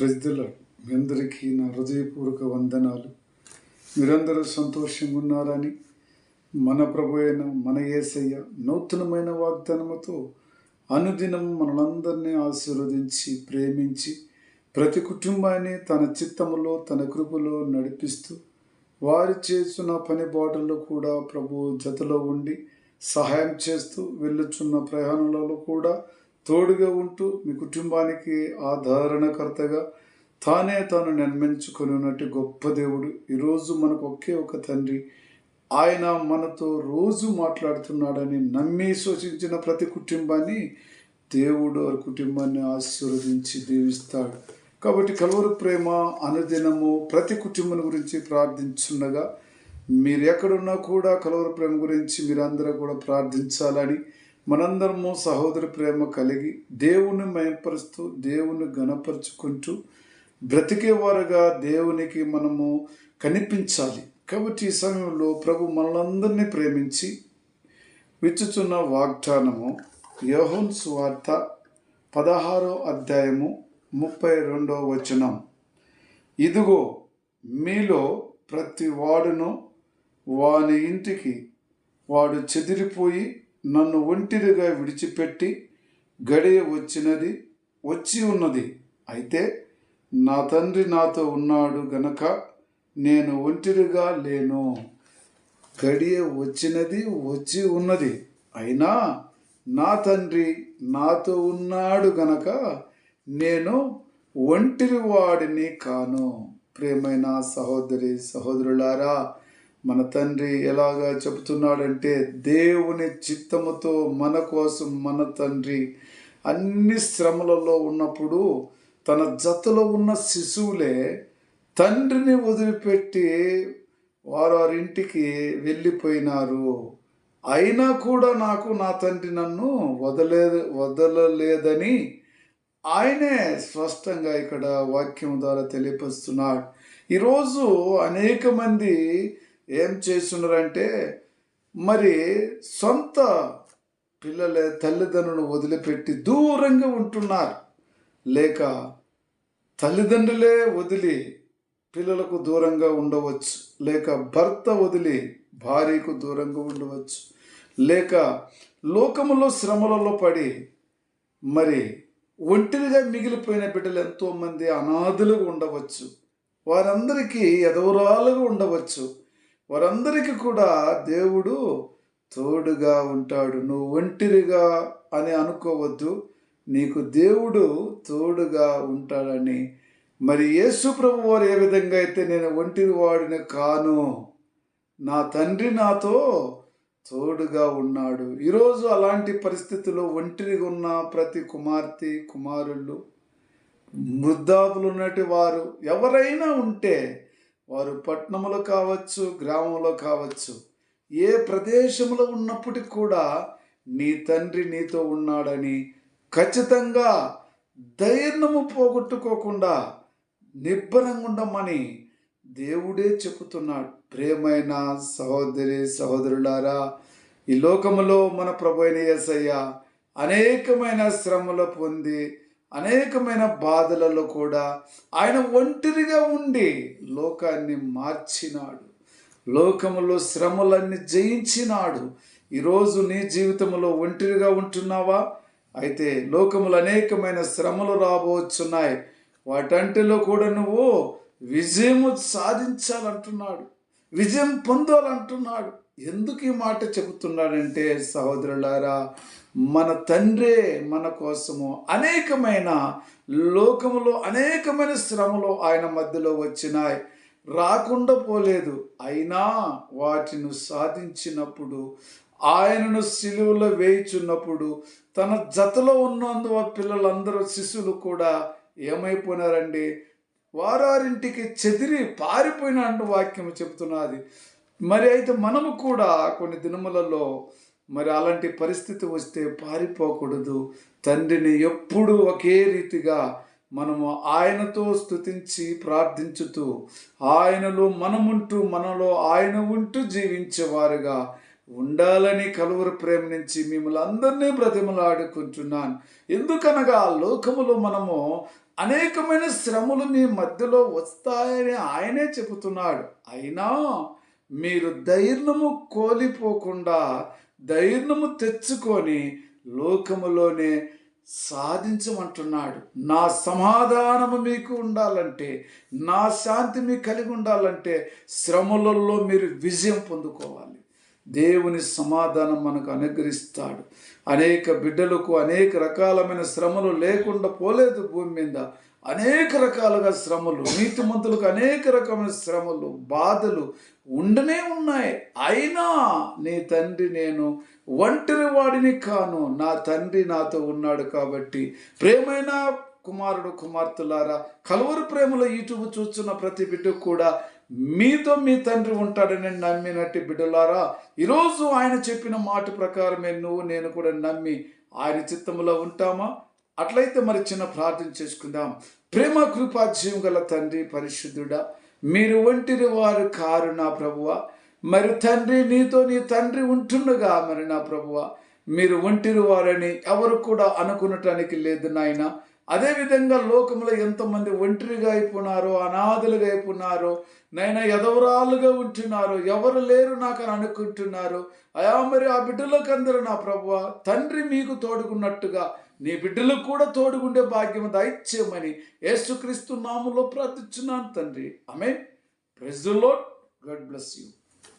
ప్రజల మీ అందరికీ నా హృదయపూర్వక వందనాలు. మీరందరూ సంతోషంగా ఉన్నారని మన ప్రభు అయిన మన యేసయ్య నూతనమైన వాగ్దానముతో అనుదినం మనలందరినీ ఆశీర్వదించి ప్రేమించి ప్రతి కుటుంబాన్ని తన చిత్తములో తన కృపలో నడిపిస్తూ వారు చేస్తున్న పని బాటల్లో కూడా ప్రభు జతలో ఉండి సహాయం చేస్తూ వెళ్ళుచున్న ప్రయాణాలలో కూడా తోడుగా ఉంటూ మీ కుటుంబానికి ఆధారణకర్తగా తానే తాను నిర్మించుకొని ఉన్నట్టు గొప్ప దేవుడు. ఈరోజు మనకు ఒకే ఒక తండ్రి. ఆయన మనతో రోజు మాట్లాడుతున్నాడని నమ్మి శోషించిన ప్రతి కుటుంబాన్ని దేవుడు వారి కుటుంబాన్ని ఆశీర్వదించి దీవిస్తాడు. కాబట్టి కలువరు ప్రేమ అనుదినము ప్రతి కుటుంబం గురించి ప్రార్థించుండగా మీరు ఎక్కడున్నా కూడా కలువరు ప్రేమ గురించి మీరందరూ కూడా ప్రార్థించాలని మనందరము సహోదర ప్రేమ కలిగి దేవుని మయపరుస్తూ దేవుని గణపరుచుకుంటూ బ్రతికేవారుగా దేవునికి మనము కనిపించాలి. కాబట్టి ఈ సమయంలో ప్రభు మనలందరినీ ప్రేమించి విచ్చుచున్న వాగ్దానము యోహన్ సువార్త పదహారో అధ్యాయము ముప్పై రెండో వచనం. ఇదిగో మీలో ప్రతి వాడును వాని ఇంటికి వాడు చెదిరిపోయి నన్ను ఒంటిరిగా విడిచిపెట్టి గడియ వచ్చినది వచ్చి ఉన్నది. అయితే నా తండ్రి నాతో ఉన్నాడు గనక నేను ఒంటిరిగా లేను. గడియ వచ్చినది వచ్చి ఉన్నది. అయినా నా తండ్రి నాతో ఉన్నాడు గనక నేను ఒంటిరి వాడిని కాను. ప్రేమైన సహోదరి సహోదరులారా మన తండ్రి ఎలాగా చెబుతున్నాడంటే దేవుని చిత్తముతో మన కోసం మన తండ్రి అన్ని శ్రమలలో ఉన్నప్పుడు తన జతలో ఉన్న శిశువులే తండ్రిని వదిలిపెట్టి వారింటికి వెళ్ళిపోయినారు. అయినా కూడా నాకు నా తండ్రి నన్ను వదలే వదలలేదని ఆయనే స్పష్టంగా ఇక్కడ వాక్యం ద్వారా తెలియపరుస్తున్నాడు. ఈరోజు అనేక మంది ఏం చేస్తున్నారంటే మరి సొంత పిల్లలే తల్లిదండ్రులను వదిలిపెట్టి దూరంగా ఉంటున్నారు. లేక తల్లిదండ్రులే వదిలి పిల్లలకు దూరంగా ఉండవచ్చు. లేక భర్త వదిలి భార్యకు దూరంగా ఉండవచ్చు. లేక లోకములో శ్రమలలో పడి మరి ఒంటరిగా మిగిలిపోయిన బిడ్డలు ఎంతోమంది అనాథులుగా ఉండవచ్చు. వారందరికీ ఎదవరాలుగా ఉండవచ్చు. వారందరికీ కూడా దేవుడు తోడుగా ఉంటాడు. నువ్వు ఒంటిరిగా అని అనుకోవద్దు. నీకు దేవుడు తోడుగా ఉంటాడని. మరి యేసు ప్రభు వారు ఏ విధంగా అయితే నేను ఒంటిరి వాడిని కాను నా తండ్రి నాతో తోడుగా ఉన్నాడు. ఈరోజు అలాంటి పరిస్థితుల్లో ఒంటరిగా ఉన్న ప్రతి కుమార్తె కుమారుళ్ళు వృద్ధాపులు ఉన్నటి వారు ఎవరైనా ఉంటే వారు పట్టణంలో కావచ్చు గ్రామంలో కావచ్చు ఏ ప్రదేశంలో ఉన్నప్పటికి కూడా నీ తండ్రి నీతో ఉన్నాడని ఖచ్చితంగా ధైర్యము పోగొట్టుకోకుండా నిబ్బరంగా ఉండమని దేవుడే చెబుతున్నాడు. ప్రేమైన సహోదరి సహోదరులారా ఈ లోకములో మన ప్రభు అయిన యేసయ్య అనేకమైన శ్రమలు పొంది అనేకమైన బాధలలో కూడా ఆయన ఒంటరిగా ఉండి లోకాన్ని మార్చినాడు. లోకములో శ్రమలన్నీ జయించినాడు. ఈరోజు నీ జీవితంలో ఒంటరిగా ఉంటున్నావా? అయితే లోకములు అనేకమైన శ్రమలు రాబోచున్నాయి. వాటంటిలో కూడా నువ్వు విజయము సాధించాలంటున్నాడు. విజయం పొందాలంటున్నాడు. ఎందుకు ఈ మాట చెబుతున్నాడంటే సహోదరులారా మన తండ్రే మన కోసము అనేకమైన లోకములో అనేకమైన శ్రమలు ఆయన మధ్యలో వచ్చినాయి. రాకుండా పోలేదు. అయినా వాటిని సాధించినప్పుడు ఆయనను సిలువలో వేయిచున్నప్పుడు తన జతలో ఉన్నందు పిల్లలందరూ శిశువులు కూడా ఏమైపోయినారండి? వారారింటికి చెదిరి పారిపోయిన అంటూ వాక్యం చెబుతున్నది. మరి అయితే మనము కూడా కొన్ని దినములలో మరి అలాంటి పరిస్థితి వస్తే పారిపోకూడదు. తండ్రిని ఎప్పుడు ఒకే రీతిగా మనము ఆయనతో స్తుతించి ప్రార్థించుతూ ఆయనలో మనముంటూ మనలో ఆయన ఉంటూ జీవించేవారుగా ఉండాలని కలువరు ప్రేమ నుంచి మిమ్మల్ని అందరినీ బ్రతిమలాడుకుంటున్నాను. ఎందుకనగా లోకములో మనము అనేకమైన శ్రమలు మీ మధ్యలో వస్తాయని ఆయనే చెబుతున్నాడు. అయినా మీరు ధైర్యము కోల్పోకుండా ధైర్యము తెచ్చుకొని లోకములోనే సాధించమంటున్నాడు. నా సమాధానము మీకు ఉండాలంటే నా శాంతి మీకు కలిగి ఉండాలంటే శ్రమలలో మీరు విజయం పొందుకోవాలి. దేవుని సమాధానం మనకు అనుగ్రహిస్తాడు. అనేక బిడ్డలకు అనేక రకాలమైన శ్రమలు లేకుండా పోలేదు భూమి మీద. అనేక రకాలుగా శ్రమలు నీతిమంతులకు అనేక రకమైన శ్రమలు బాధలు ఉండనే ఉన్నాయి. అయినా నీ తండ్రి నేను ఒంటరి వాడిని కాను. నా తండ్రి నాతో ఉన్నాడు కాబట్టి ప్రేమైన కుమారుడు కుమార్తెలారా కలువరు ప్రేమలో యూట్యూబ్ చూస్తున్న ప్రతి బిడ్డకు కూడా మీతో మీ తండ్రి ఉంటాడని నమ్మినట్టు బిడ్డలారా ఈరోజు ఆయన చెప్పిన మాట ప్రకారమే నువ్వు నేను కూడా నమ్మి ఆయన చిత్తంలో ఉంటామా? అట్లయితే మరి చిన్న ప్రార్థన చేసుకుందాం. ప్రేమ కృపా గల తండ్రి పరిశుద్ధుడా మీరు ఒంటిరి వారు కారు నా ప్రభువ. మరి తండ్రి నీతో నీ తండ్రి ఉంటుండగా మరి నా ప్రభువ. మీరు ఒంటిరి వారని ఎవరు కూడా అనుకునటానికి లేదు నాయన. అదేవిధంగా లోకంలో ఎంతమంది ఒంటరిగా అయిపోయినారో అనాథలుగా అయిపోయినారో నైనా ఎదవరాలుగా ఉంటున్నారు ఎవరు లేరు నాకు అని అనుకుంటున్నారు అయా మరి ఆ బిడ్డలకు అందరూ నా ప్రభువ తండ్రి మీకు తోడుకున్నట్టుగా నీ బిడ్డలకు కూడా తోడుగుండే భాగ్యం దయచేయమని యేసుక్రీస్తు నామంలో ప్రార్థిస్తున్నాను తండ్రి. ఆమె ప్రెజ్లో గాడ్ బ్లెస్ యూ.